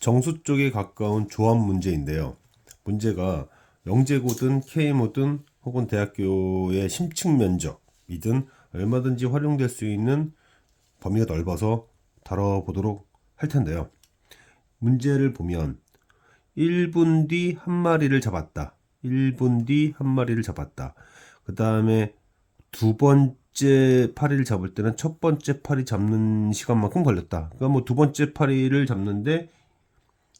정수 쪽에 가까운 조합 문제인데요. 문제가 영재고든 KMO든 혹은 대학교의 심층 면적이든 얼마든지 활용될 수 있는 범위가 넓어서 다뤄보도록 할 텐데요. 문제를 보면 1분 뒤 한 마리를 잡았다. 1분 뒤 한 마리를 잡았다. 그 다음에 두 번째 파리를 잡을 때는 첫 번째 파리 잡는 시간만큼 걸렸다. 그러니까 뭐 두 번째 파리를 잡는데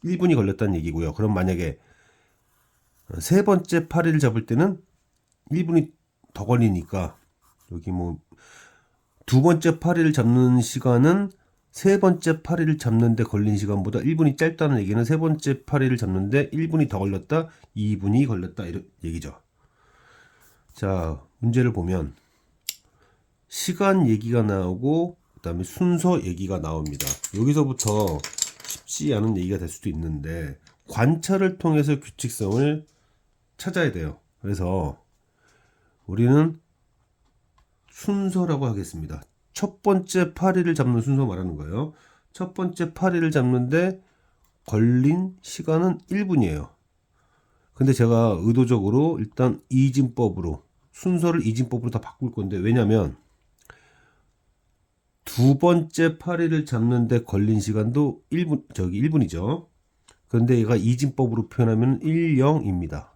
1분이 걸렸다는 얘기고요. 그럼 만약에 세 번째 파리를 잡을 때는 1분이 더 걸리니까 여기 뭐 두 번째 파리를 잡는 시간은 세 번째 파리를 잡는데 걸린 시간보다 1분이 짧다는 얘기는 세 번째 파리를 잡는데 1분이 더 걸렸다, 2분이 걸렸다 이런 얘기죠. 자, 문제를 보면 시간 얘기가 나오고 그다음에 순서 얘기가 나옵니다. 여기서부터 쉽지 않은 얘기가 될 수도 있는데 관찰을 통해서 규칙성을 찾아야 돼요. 그래서 우리는 순서라고 하겠습니다. 첫 번째 파리를 잡는 순서 말하는 거예요. 첫 번째 파리를 잡는데 걸린 시간은 1분이에요. 근데 제가 의도적으로 일단 이진법으로 순서를 이진법으로 다 바꿀 건데 왜냐면 두 번째 파리를 잡는데 걸린 시간도 1분 저기 1분이죠. 그런데 얘가 이진법으로 표현하면 10입니다.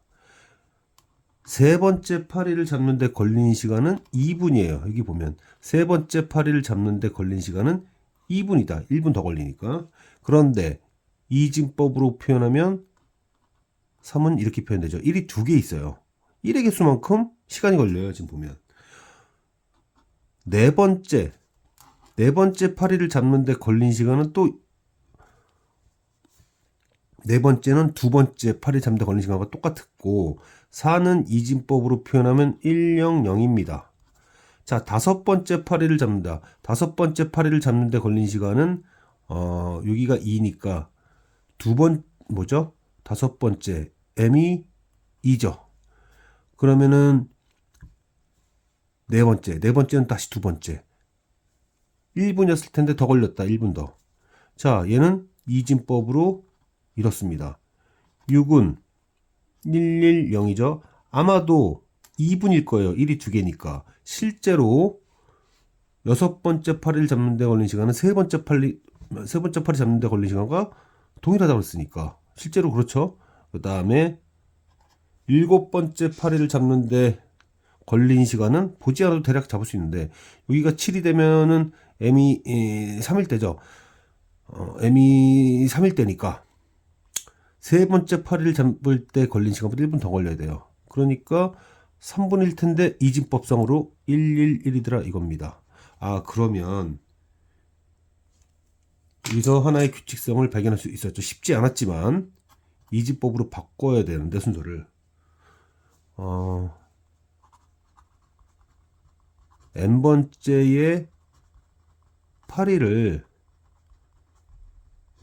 세 번째 파리를 잡는데 걸린 시간은 2분이에요. 여기 보면 세 번째 파리를 잡는데 걸린 시간은 2분이다. 1분 더 걸리니까. 그런데 이진법으로 표현하면 3은 이렇게 표현되죠. 1이 두 개 있어요. 1의 개수만큼 시간이 걸려요. 지금 보면. 네 번째, 네 번째 파리를 잡는데 걸린 시간은 또 네 번째는 두 번째 파리 잡는데 걸린 시간과 똑같았고 4는 이진법으로 표현하면 100입니다. 자, 다섯 번째 파리를 잡는다. 다섯 번째 파리를 잡는데 걸린 시간은 어, 여기가 2니까 두 번 뭐죠? 다섯 번째 m이 2죠. 그러면은 네 번째, 네 번째는 다시 두 번째. 1분이었을 텐데 더 걸렸다. 1분 더. 자, 얘는 이진법으로 이렇습니다. 6은 110이죠. 아마도 2분일 거예요. 1이 두 개니까. 실제로 여섯 번째 파리를 잡는 데 걸린 시간은 세 번째 파리 세 번째 파리 잡는 데 걸린 시간과 동일하다고 했으니까 실제로 그렇죠. 그 다음에 일곱 번째 파리를 잡는 데 걸린 시간은 보지 않아도 대략 잡을 수 있는데 여기가 7이 되면은 m이 3일 때죠. 어, m이 3일 때니까 세 번째 파리를 잡을 때 걸린 시간보다 1분 더 걸려야 돼요. 그러니까 3분일 텐데 이진법상으로 111이더라 이겁니다. 아 그러면 여기서 하나의 규칙성을 발견할 수 있었죠. 쉽지 않았지만 이진법으로 바꿔야 되는데 순서를 어, n번째의 파리를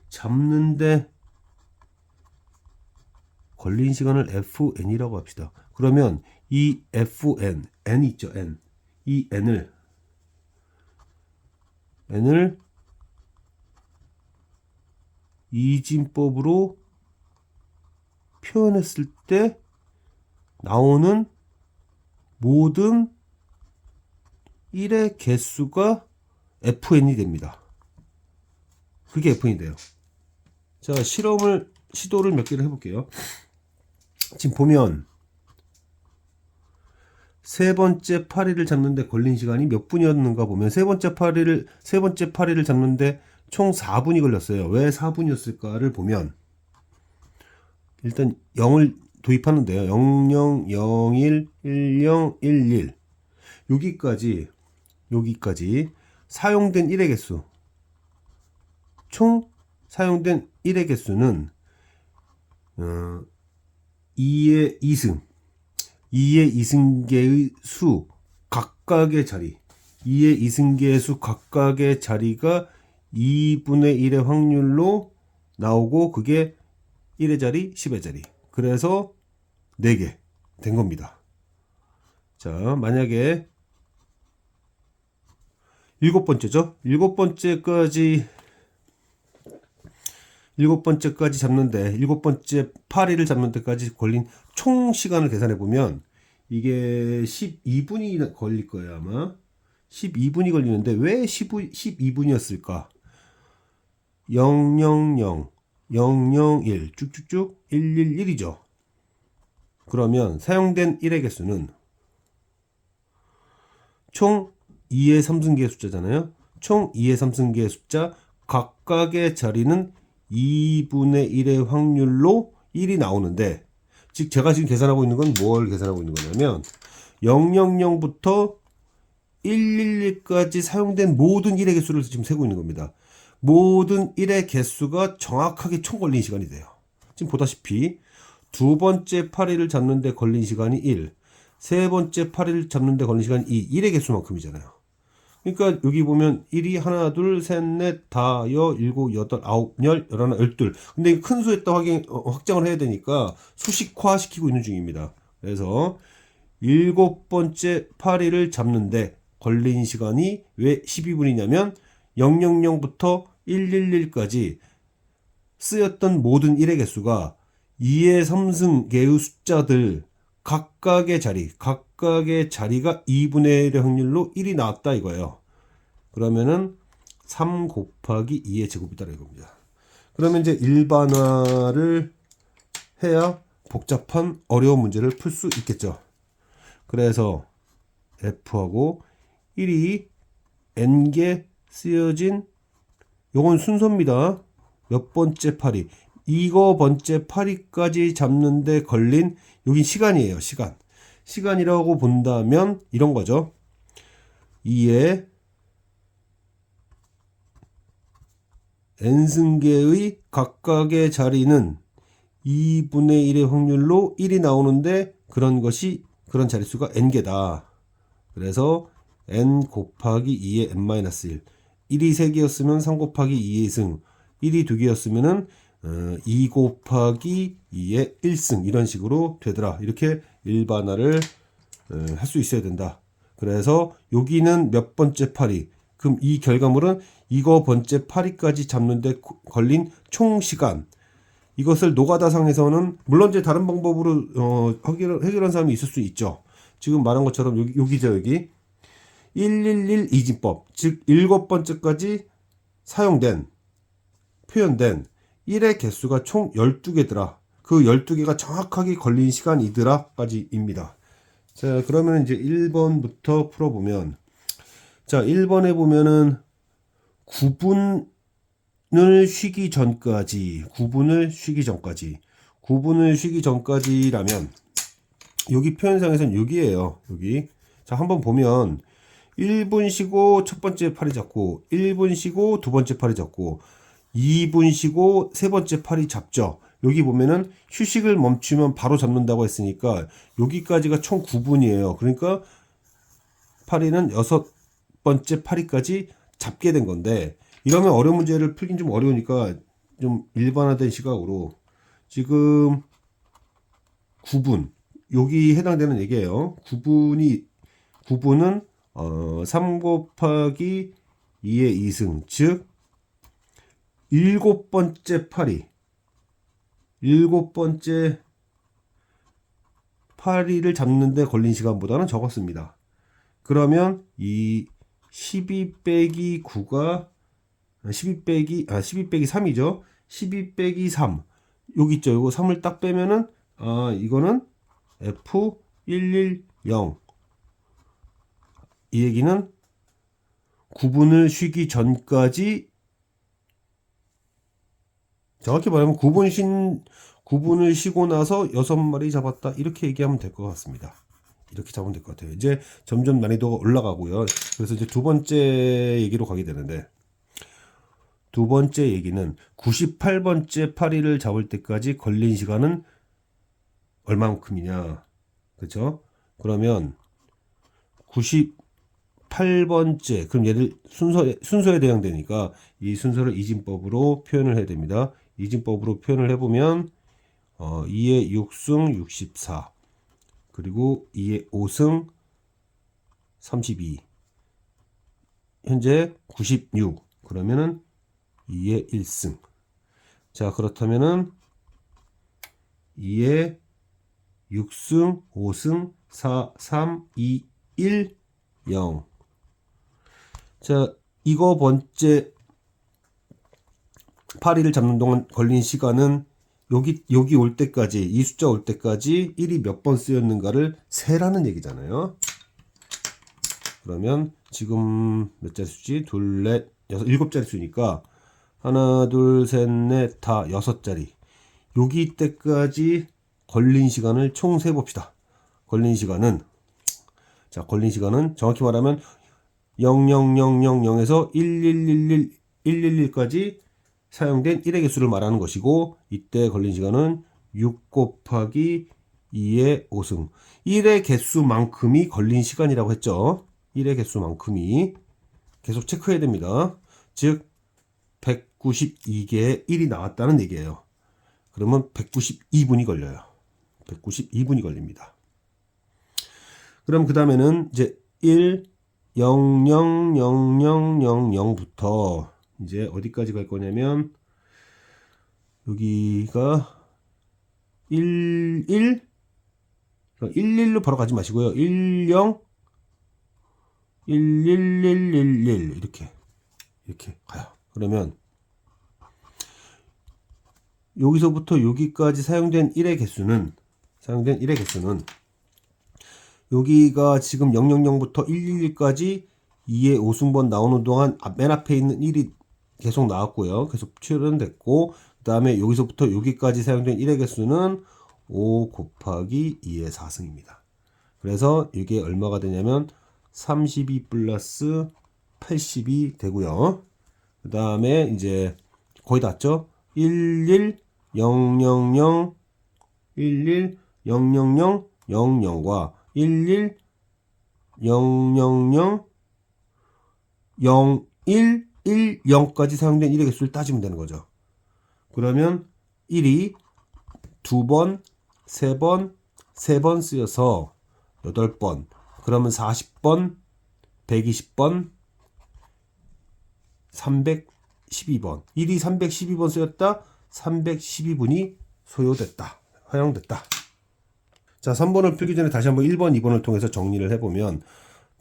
잡는데 걸린 시간을 fn이라고 합시다. 그러면 이 fn, n 있죠, n. 이 n을 n을 이진법으로 표현했을 때 나오는 모든 1의 개수가 fn이 됩니다. 그게 fn이 돼요. 자, 실험을 시도를 몇 개를 해볼게요. 지금 보면 세 번째 파리를 잡는데 걸린 시간이 몇 분이었는가 보면 세 번째 파리를 세 번째 파리를 잡는데 총 4분이 걸렸어요. 왜 4분이었을까를 보면 일단 0을 도입하는데요. 00, 01, 10, 11 여기까지 여기까지 사용된 1의 개수. 총 사용된 1의 개수는 어, 2의 2승 2의 2승계의 수 각각의 자리 2의 2승계의 수 각각의 자리가 2분의 1의 확률로 나오고 그게 1의 자리 10의 자리. 그래서 4개 된 겁니다. 자 만약에 일곱 번째죠? 일곱 번째까지 일곱 번째까지 잡는데 일곱 번째 파리를 잡는 데까지 걸린 총 시간을 계산해 보면 이게 12분이 걸릴 거예요 아마. 12분이 걸리는데 왜 12분이었을까? 000 001 쭉쭉쭉 111이죠. 그러면 사용된 1의 개수는 총 2의 3승계의 숫자잖아요. 총 2의 3승계의 숫자 각각의 자리는 2분의 1의 확률로 1이 나오는데 즉 제가 지금 계산하고 있는 건 뭘 계산하고 있는 거냐면 000부터 111까지 사용된 모든 1의 개수를 지금 세고 있는 겁니다. 모든 1의 개수가 정확하게 총 걸린 시간이 돼요. 지금 보다시피 두 번째 파리를 잡는데 걸린 시간이 1, 세 번째 파리를 잡는데 걸린 시간이 2, 1의 개수만큼이잖아요. 그러니까 여기 보면 1이 하나, 둘, 셋, 넷, 다, 여, 일곱, 여덟, 아홉, 열, 열하나, 열둘. 근데 큰 수에다 확인, 어, 확장을 해야 되니까 수식화 시키고 있는 중입니다. 그래서 일곱 번째 파리를 잡는데 걸린 시간이 왜 12분이냐면 000부터 111까지 쓰였던 모든 1의 개수가 2의 3승계의 숫자들 각각의 자리, 각각의 자리가 2분의 1의 확률로 1이 나왔다 이거예요. 그러면은 3 곱하기 2의 제곱이다 이겁니다. 그러면 이제 일반화를 해야 복잡한 어려운 문제를 풀 수 있겠죠. 그래서 F하고 1이 N개 쓰여진 요건 순서입니다. 몇 번째 파리. 이거 번째 파리까지 잡는데 걸린 여긴 시간이에요. 시간. 시간이라고 본다면 이런 거죠. 2의 n승계의 각각의 자리는 2분의 1의 확률로 1이 나오는데 그런 것이 그런 자릿수가 n개다. 그래서 n 곱하기 2의 n-1. 1이 3개였으면 3 곱하기 2의 승. 1이 2개였으면은 어, 2 곱하기 2의 1승 이런 식으로 되더라. 이렇게 일반화를 어, 할수 있어야 된다. 그래서 여기는 몇 번째 파리. 그럼 이 결과물은 이거 번째 파리까지 잡는데 고- 걸린 총 시간. 이것을 노가다상에서는 물론 이제 다른 방법으로 어, 해결, 해결한 사람이 있을 수 있죠. 지금 말한 것처럼 여기, 여기죠 여기 111 이진법 즉 일곱 번째까지 사용된 표현된 1의 개수가 총 12개더라. 그 12개가 정확하게 걸린 시간이더라까지입니다. 자, 그러면 이제 1번부터 풀어보면 자, 1번에 보면은 9분을 쉬기 전까지 9분을 쉬기 전까지 9분을 쉬기 전까지라면 여기 표현상에서는 여기에요. 여기. 자, 한번 보면 1분 쉬고 첫 번째 팔이 잡고 1분 쉬고 두 번째 팔이 잡고 2분 쉬고 세 번째 팔이 잡죠. 여기 보면은 휴식을 멈추면 바로 잡는다고 했으니까 여기까지가 총 9분이에요. 그러니까 파리는 여섯 번째 파리까지 잡게 된 건데 이러면 어려운 문제를 풀긴 좀 어려우니까 좀 일반화된 시각으로 지금 9분 여기 해당되는 얘기예요. 9분이 9분은 어, 3 곱하기 2의 2승 즉 일곱 번째 파리 일곱 번째 파리를 잡는데 걸린 시간보다는 적었습니다. 그러면 이 12 빼기 9가 12 빼기 아12 빼기 3이죠. 12 빼기 3 여기 있죠. 이거 3을 딱 빼면은 아 이거는 F110 이 얘기는 9분을 쉬기 전까지 정확히 말하면 9분 쉰 9분을 쉬고 나서 여섯 마리 잡았다 이렇게 얘기하면 될 것 같습니다. 이렇게 잡으면 될 것 같아요. 이제 점점 난이도가 올라가고요. 그래서 이제 두 번째 얘기로 가게 되는데 두 번째 얘기는 98번째 파리를 잡을 때까지 걸린 시간은 얼마만큼이냐, 그렇죠? 그러면 98번째 그럼 얘를 순서 순서에 대항되니까 이 순서를 이진법으로 표현을 해야 됩니다. 이진법으로 표현을 해보면 어, 2의 6승 64 그리고 2의 5승 32 현재 96 그러면은 2의 1승 자, 그렇다면은 2에 6승, 5승, 4, 3, 2, 1, 0. 자, 이거 번째 파리를 잡는 동안 걸린 시간은 여기 여기 올 때까지 이 숫자 올 때까지 1이 몇 번 쓰였는가를 세라는 얘기잖아요. 그러면 지금 몇 자리 수지? 둘, 넷, 여섯, 일곱 자리 수니까 하나, 둘, 셋, 넷, 다 여섯 자리. 여기 때까지 걸린 시간을 총 세 봅시다. 걸린 시간은 자 걸린 시간은 정확히 말하면 00000에서 1111 111까지 사용된 1의 개수를 말하는 것이고 이때 걸린 시간은 6 곱하기 2의 5승 1의 개수만큼이 걸린 시간이라고 했죠. 1의 개수만큼이 계속 체크해야 됩니다. 즉 192개의 1이 나왔다는 얘기예요. 그러면 192분이 걸려요. 192분이 걸립니다. 그럼 그 다음에는 이제 1, 0, 0, 0, 0, 0, 0부터 이제 어디까지 갈 거냐면 여기가 1, 1, 1, 1로 바로 가지 마시고요. 1, 0, 1, 1, 1, 1, 1 이렇게 이렇게 가요. 그러면 여기서부터 여기까지 사용된 1의 개수는 사용된 1의 개수는 여기가 지금 000부터 111까지 2의 5승번 나오는 동안 앞- 맨 앞에 있는 1이 계속 나왔고요. 계속 출연됐고 그 다음에 여기서부터 여기까지 사용된 1의 개수는 5 곱하기 2의 4승입니다. 그래서 이게 얼마가 되냐면 32 플러스 82 되고요. 그 다음에 이제 거의 닿죠? 11000 11000과 11000 01 1, 0까지 사용된 1의 개수를 따지면 되는 거죠. 그러면 1이 두 번, 세 번, 세 번 쓰여서 여덟 번 그러면 40번, 120번, 312번. 1이 312번 쓰였다. 312분이 소요됐다. 허용됐다. 자, 3번을 풀기 전에 다시 한번 1번, 2번을 통해서 정리를 해보면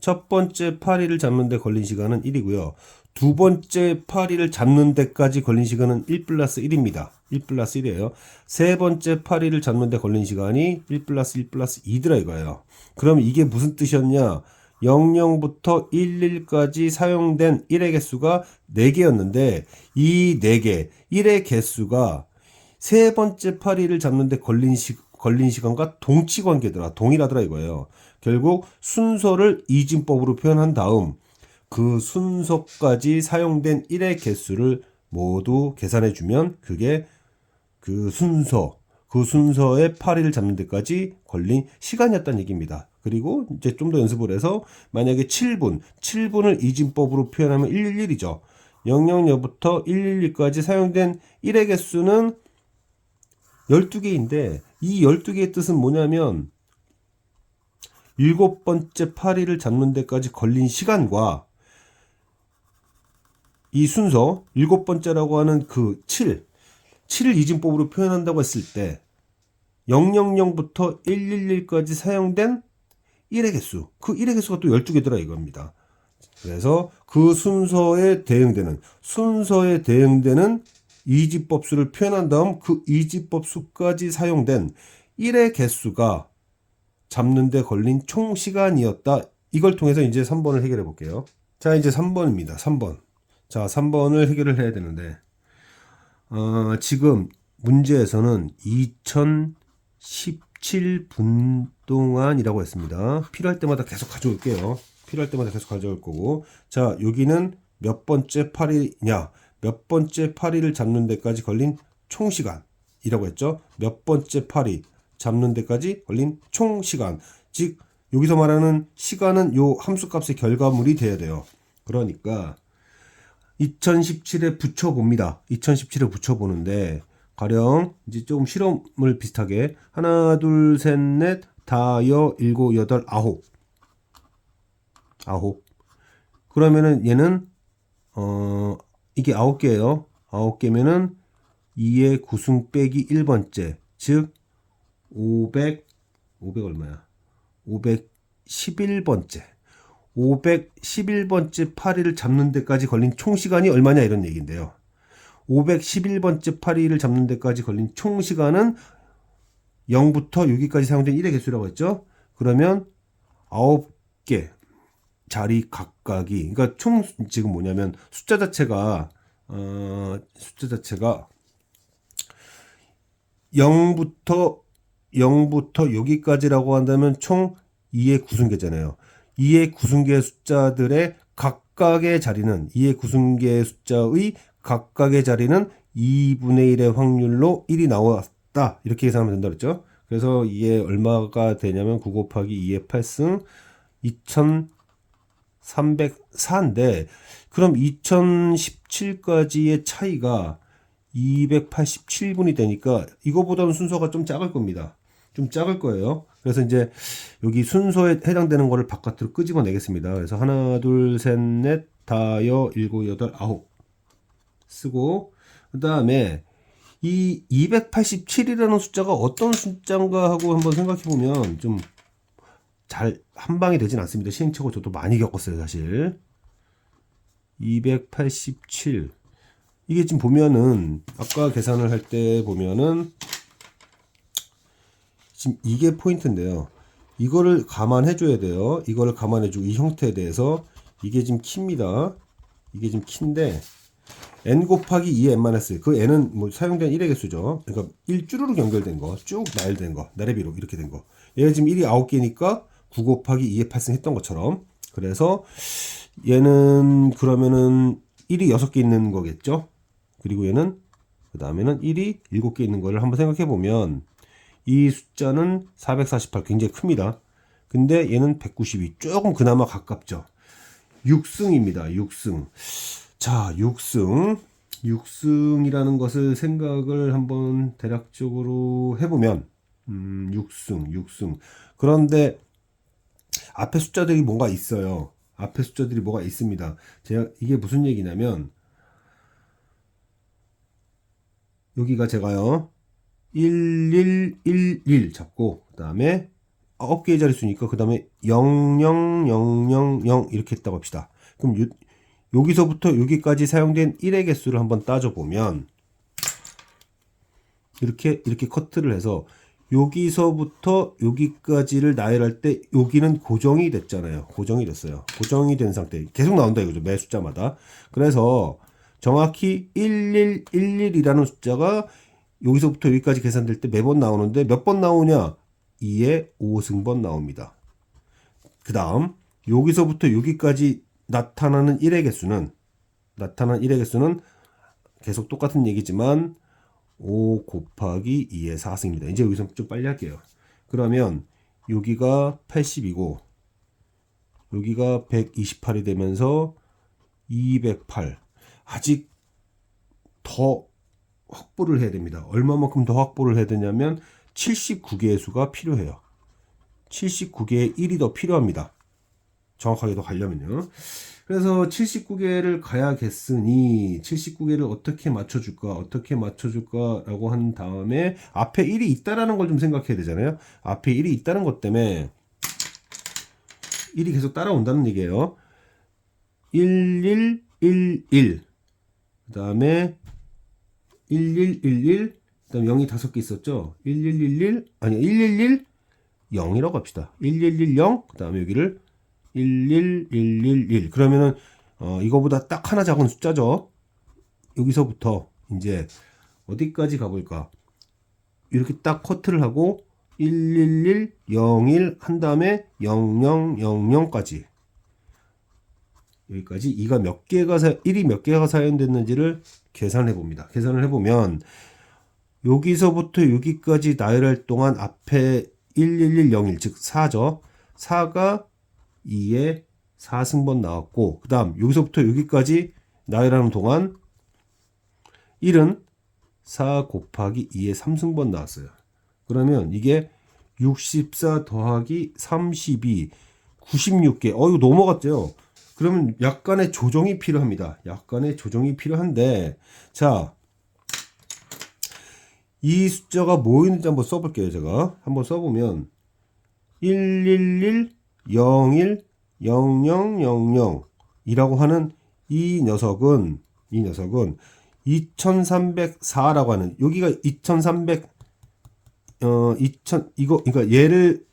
첫 번째 파리를 잡는 데 걸린 시간은 1이고요. 두 번째 파리를 잡는 데까지 걸린 시간은 1 플러스 1입니다. 1 플러스 1이에요. 세 번째 파리를 잡는 데 걸린 시간이 1 플러스 1 플러스 2더라 이거예요. 그럼 이게 무슨 뜻이었냐? 00부터 11까지 사용된 1의 개수가 4개였는데 이 4개, 1의 개수가 세 번째 파리를 잡는 데 걸린 시, 걸린 시간과 동치 관계더라. 동일하더라 이거예요. 결국 순서를 이진법으로 표현한 다음 그 순서까지 사용된 1의 개수를 모두 계산해 주면 그게 그 순서, 그 순서의 파리를 잡는 데까지 걸린 시간이었다는 얘기입니다. 그리고 이제 좀 더 연습을 해서 만약에 7분, 7분을 이진법으로 표현하면 111이죠. 00여부터 112까지 사용된 1의 개수는 12개인데 이 12개의 뜻은 뭐냐면 일곱 번째 파리를 잡는 데까지 걸린 시간과 이 순서 일곱 번째라고 하는 그 7, 7을 이진법으로 표현한다고 했을 때 000부터 111까지 사용된 1의 개수, 그 1의 개수가 또 12개더라 이겁니다. 그래서 그 순서에 대응되는 순서에 대응되는 이지법 수를 표현한 다음 그 이지법 수까지 사용된 1의 개수가 잡는데 걸린 총 시간이었다. 이걸 통해서 이제 3번을 해결해 볼게요. 자, 이제 3번입니다. 3번. 자, 3번을 해결을 해야 되는데, 어, 지금 문제에서는 2017분 동안이라고 했습니다. 필요할 때마다 계속 가져올게요. 필요할 때마다 계속 가져올 거고. 자, 여기는 몇 번째 파리냐? 몇 번째 파리를 잡는 데까지 걸린 총 시간이라고 했죠. 몇 번째 파리 잡는 데까지 걸린 총 시간. 즉 여기서 말하는 시간은 요 함수 값의 결과물이 돼야 돼요. 그러니까 2017에 붙여 봅니다. 2017에 붙여 보는데 가령 이제 조금 실험을 비슷하게 하나 둘 셋 넷 다여 일곱 여덟 아홉 아홉 그러면은 얘는 어 이게 아홉 개예요. 아홉 개면은 2의 구승 빼기 1번째 즉 500, 500 얼마야? 511번째. 511번째 파리를 잡는 데까지 걸린 총 시간이 얼마냐 이런 얘기인데요. 511번째 파리를 잡는 데까지 걸린 총 시간은 0부터 6기까지 사용된 1의 개수라고 했죠. 그러면 9개 자리 각각이 그러니까 총 지금 뭐냐면 숫자 자체가 어 숫자 자체가 0부터 0부터 여기까지라고 한다면 총 2의 구승계잖아요. 2의 구승계 숫자들의 각각의 자리는 2의 구승계 숫자의 각각의 자리는 2분의 1의 확률로 1이 나왔다. 이렇게 계산하면 된다 그랬죠. 그래서 이게 얼마가 되냐면 9 곱하기 2의 8승 2304인데 그럼 2017까지의 차이가 287분이 되니까 이거보다는 순서가 좀 작을 겁니다. 좀 작을 거예요. 그래서 이제 여기 순서에 해당되는 거를 바깥으로 끄집어 내겠습니다. 그래서 하나, 둘, 셋, 넷, 다 여, 일곱, 여덟, 아홉 쓰고 그 다음에 이 287이라는 숫자가 어떤 숫자인가 하고 한번 생각해 보면 좀 잘 한방이 되진 않습니다. 시행착오 저도 많이 겪었어요, 사실. 287 이게 지금 보면은 아까 계산을 할 때 보면은 지금 이게 포인트인데요. 이거를 감안해 줘야 돼요. 이거를 감안해 주고 이 형태에 대해서 이게 지금 키입니다. 이게 지금 키인데 n 곱하기 2의 n-1 그 n은 뭐 사용된 1의 개수죠. 그러니까 1주르륵 연결된 거, 쭉 나열된 거, 나래비로 이렇게 된 거. 얘가 지금 1이 9개니까 9 곱하기 2의 8승 했던 것처럼. 그래서 얘는 그러면은 1이 6개 있는 거겠죠. 그리고 얘는 그 다음에는 1이 7개 있는 거를 한번 생각해 보면 이 숫자는 448 굉장히 큽니다. 근데 얘는 192 조금 그나마 가깝죠. 6승입니다. 6승. 자, 6승. 6승이라는 것을 생각을 한번 대략적으로 해보면, 음, 6승, 6승. 그런데 앞에 숫자들이 뭐가 있어요. 앞에 숫자들이 뭐가 있습니다. 제가, 이게 무슨 얘기냐면, 여기가 제가요, 1111 잡고, 그 다음에 9개의 자릿수니까, 그 다음에 00000 이렇게 했다고 합시다. 그럼 요, 여기서부터 여기까지 사용된 1의 개수를 한번 따져보면, 이렇게, 이렇게 커트를 해서, 여기서부터 여기까지를 나열할 때 여기는 고정이 됐잖아요. 고정이 됐어요. 고정이 된 상태. 계속 나온다 이거죠. 매 숫자마다. 그래서 정확히 1111이라는 숫자가 여기서부터 여기까지 계산될 때 매번 나오는데 몇 번 나오냐? 2의 5승번 나옵니다. 그 다음 여기서부터 여기까지 나타나는 1의 개수는 나타난 1의 개수는 계속 똑같은 얘기지만 5 곱하기 2의 4승입니다. 이제 여기서 좀 빨리 할게요. 그러면 여기가 80이고 여기가 128이 되면서 208 아직 더 확보를 해야 됩니다. 얼마만큼 더 확보를 해야 되냐면 79개의 수가 필요해요. 79개의 1이 더 필요합니다. 정확하게 더 가려면요. 그래서 79개를 가야겠으니 79개를 어떻게 맞춰줄까 어떻게 맞춰줄까 라고 한 다음에 앞에 1이 있다라는 걸 좀 생각해야 되잖아요. 앞에 1이 있다는 것 때문에 1이 계속 따라온다는 얘기예요. 1111 그 다음에 1111 그다음 0이 다섯 개 있었죠. 1111 아니 111 0이라고 합시다. 1110 그다음에 여기를 11111 그러면은 어 이거보다 딱 하나 작은 숫자죠. 여기서부터 이제 어디까지 가볼까? 이렇게 딱 커트를 하고 111 01 한 다음에 0000까지 여기까지 2가 몇 개가 사, 1이 몇 개가 사용됐는지를 계산해 봅니다. 계산을 해보면 여기서부터 여기까지 나열할 동안 앞에 11101, 즉 4죠. 4가 2에 4승번 나왔고, 그 다음 여기서부터 여기까지 나열하는 동안 1은 4 곱하기 2에 3승번 나왔어요. 그러면 이게 64 더하기 32, 96개. 어, 이거 넘어갔죠? 그러면 약간의 조정이 필요합니다. 약간의 조정이 필요한데, 자, 이 숫자가 뭐 있는지 한번 써볼게요. 제가 한번 써보면 111 01 0000 이라고 하는 이 녀석은 이 녀석은 2304라고 하는 여기가 2300 어, 2000, 이거, 그러니까 얘를,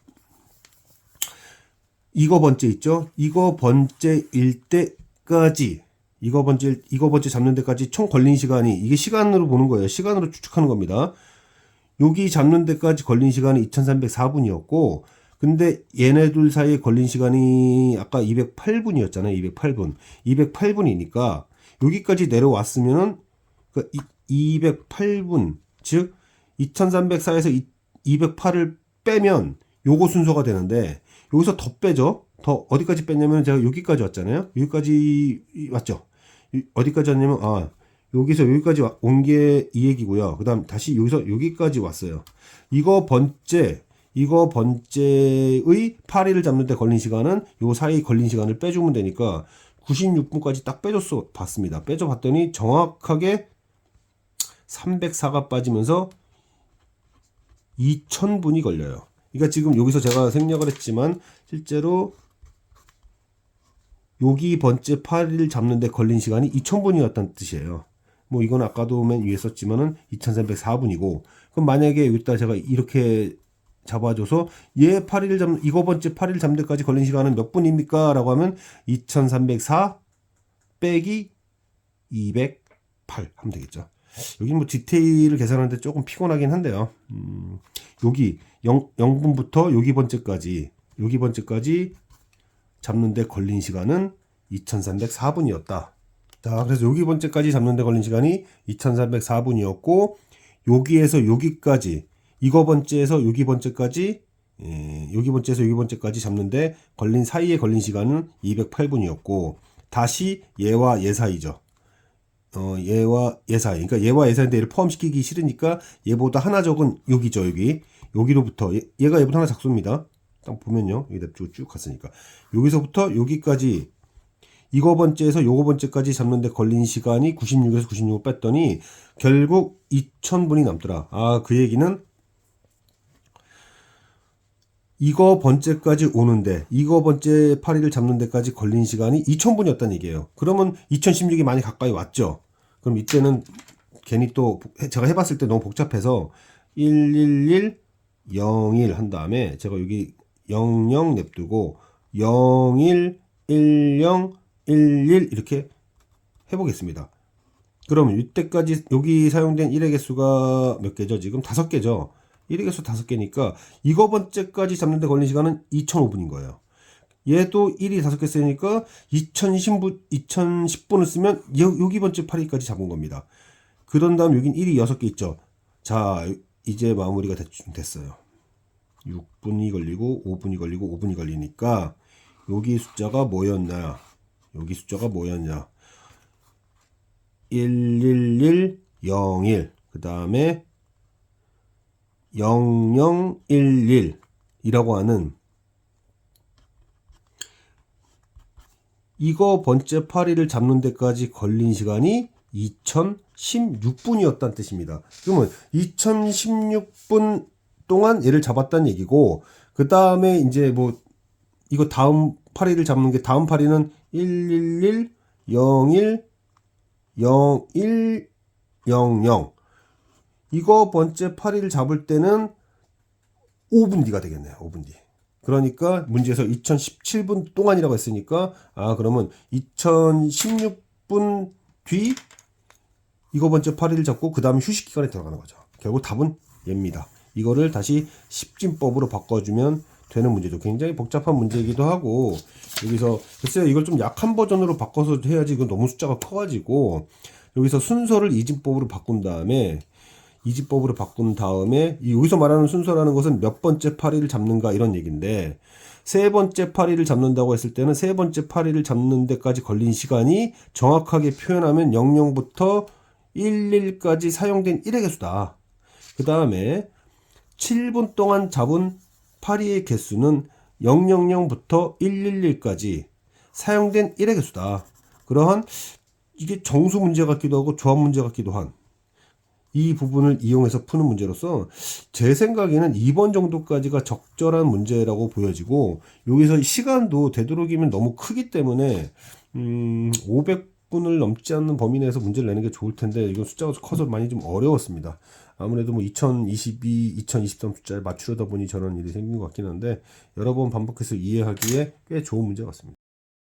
이거 번째 있죠? 이거 번째일 때까지, 이거 번째, 이거 번째 잡는 데까지 총 걸린 시간이, 이게 시간으로 보는 거예요. 시간으로 추측하는 겁니다. 여기 잡는 데까지 걸린 시간이 2304분이었고, 근데 얘네 둘 사이에 걸린 시간이 아까 208분이었잖아요. 208분. 208분이니까, 여기까지 내려왔으면은, 그 208분, 즉, 2304에서 208을 빼면 요거 순서가 되는데 여기서 더 빼죠. 더 어디까지 뺐냐면 제가 여기까지 왔잖아요. 여기까지 왔죠. 이- 어디까지 왔냐면 아 여기서 여기까지 온 게 이 얘기고요. 그다음 다시 여기서 여기까지 왔어요. 이거 번째 이거 번째의 8일을 잡는데 걸린 시간은 요 사이 걸린 시간을 빼주면 되니까 96분까지 딱 빼줬어 봤습니다. 빼줘 봤더니 정확하게 304가 빠지면서 2000분이 걸려요. 그러니까 지금 여기서 제가 생략을 했지만 실제로 여기 번째 8일 잡는데 걸린 시간이 2000분이었다는 뜻이에요. 뭐 이건 아까도 맨 위에 썼지만은 2304분이고 그럼 만약에 여기다 제가 이렇게 잡아줘서 얘 8일 잡는 이거 번째 8일 잡는 데까지 걸린 시간은 몇 분입니까? 라고 하면 2304 빼기 208 하면 되겠죠. 여기 뭐 디테일을 계산하는데 조금 피곤하긴 한데요. 음, 여기 0, 0분부터 여기 번째까지 여기 번째까지 잡는데 걸린 시간은 2304분이었다. 자, 그래서 여기 번째까지 잡는데 걸린 시간이 2304분이었고 여기에서 여기까지 이거 번째에서 여기 번째까지 예, 여기 번째에서 여기 번째까지 잡는데 걸린 사이에 걸린 시간은 208분이었고 다시 얘와 얘 사이죠. 어, 얘 사이. 그러니까 얘와 얘 사이인데 얘를 포함시키기 싫으니까 얘보다 하나 적은 여기죠, 여기. 여기로부터 얘, 얘가 얘보다 하나 작습니다. 딱 보면요. 여기다 쭉, 쭉 갔으니까. 여기서부터 여기까지 이거 번째에서 요거 번째까지 잡는데 걸린 시간이 96에서 96을 뺐더니 결국 2000분이 남더라. 아, 그 얘기는 이거 번째까지 오는데 이거 번째 파리를 잡는 데까지 걸린 시간이 2000분이었다는 얘기예요. 그러면 2016이 많이 가까이 왔죠. 그럼 이때는 괜히 또 해- 제가 해봤을 때 너무 복잡해서 111 01 한 다음에 제가 여기 00 냅두고 01 10 11 이렇게 해보겠습니다. 그럼 이때까지 여기 사용된 1의 개수가 몇 개죠? 지금 다섯 개죠. 1의 개수 다섯 개니까 이거 번째까지 잡는데 걸린 시간은 2005분인 거예요. 얘도 1이 다섯 개 쓰니까 2010분, 2010분을 쓰면 여, 여기 번째 8위까지 잡은 겁니다. 그런 다음 여긴 1이 6개 있죠. 자, 이제 마무리가 대충 됐어요. 6분이 걸리고 5분이 걸리고 5분이 걸리니까 여기 숫자가 뭐였냐? 여기 숫자가 뭐였냐? 111 01. 그 다음에 0011이라고 하는 이거 번째 파리를 잡는 데까지 걸린 시간이 2016분이었다는 뜻입니다. 그러면 2016분 동안 얘를 잡았다는 얘기고 그 다음에 이제 뭐 이거 다음 파리를 잡는 게 다음 파리는 111 01 01 00 이거 번째 파리를 잡을 때는 5분 뒤가 되겠네요. 5분 뒤. 그러니까 문제에서 2017분 동안이라고 했으니까 아 그러면 2016분 뒤 이거 번째 파리를 잡고 그 다음 휴식 기간에 들어가는 거죠. 결국 답은 얘입니다. 이거를 다시 십진법으로 바꿔주면 되는 문제죠. 굉장히 복잡한 문제이기도 하고 여기서 글쎄요 이걸 좀 약한 버전으로 바꿔서 해야지 이건 너무 숫자가 커가지고 여기서 순서를 이진법으로 바꾼 다음에 이지법으로 바꾼 다음에 이 여기서 말하는 순서라는 것은 몇 번째 파리를 잡는가 이런 얘기인데 세 번째 파리를 잡는다고 했을 때는 세 번째 파리를 잡는 데까지 걸린 시간이 정확하게 표현하면 00부터 11까지 사용된 1의 개수다. 그 다음에 7분 동안 잡은 파리의 개수는 000부터 111까지 사용된 1의 개수다. 그러한 이게 정수 문제 같기도 하고 조합 문제 같기도 한 이 부분을 이용해서 푸는 문제로서 제 생각에는 2번 정도까지가 적절한 문제라고 보여지고 여기서 시간도 되도록이면 너무 크기 때문에 음, 500분을 넘지 않는 범위 내에서 문제를 내는 게 좋을 텐데 이건 숫자가 커서 많이 좀 어려웠습니다. 아무래도 뭐 2022, 2023 숫자를 맞추려다 보니 저런 일이 생긴 것 같긴 한데 여러 번 반복해서 이해하기에 꽤 좋은 문제 같습니다.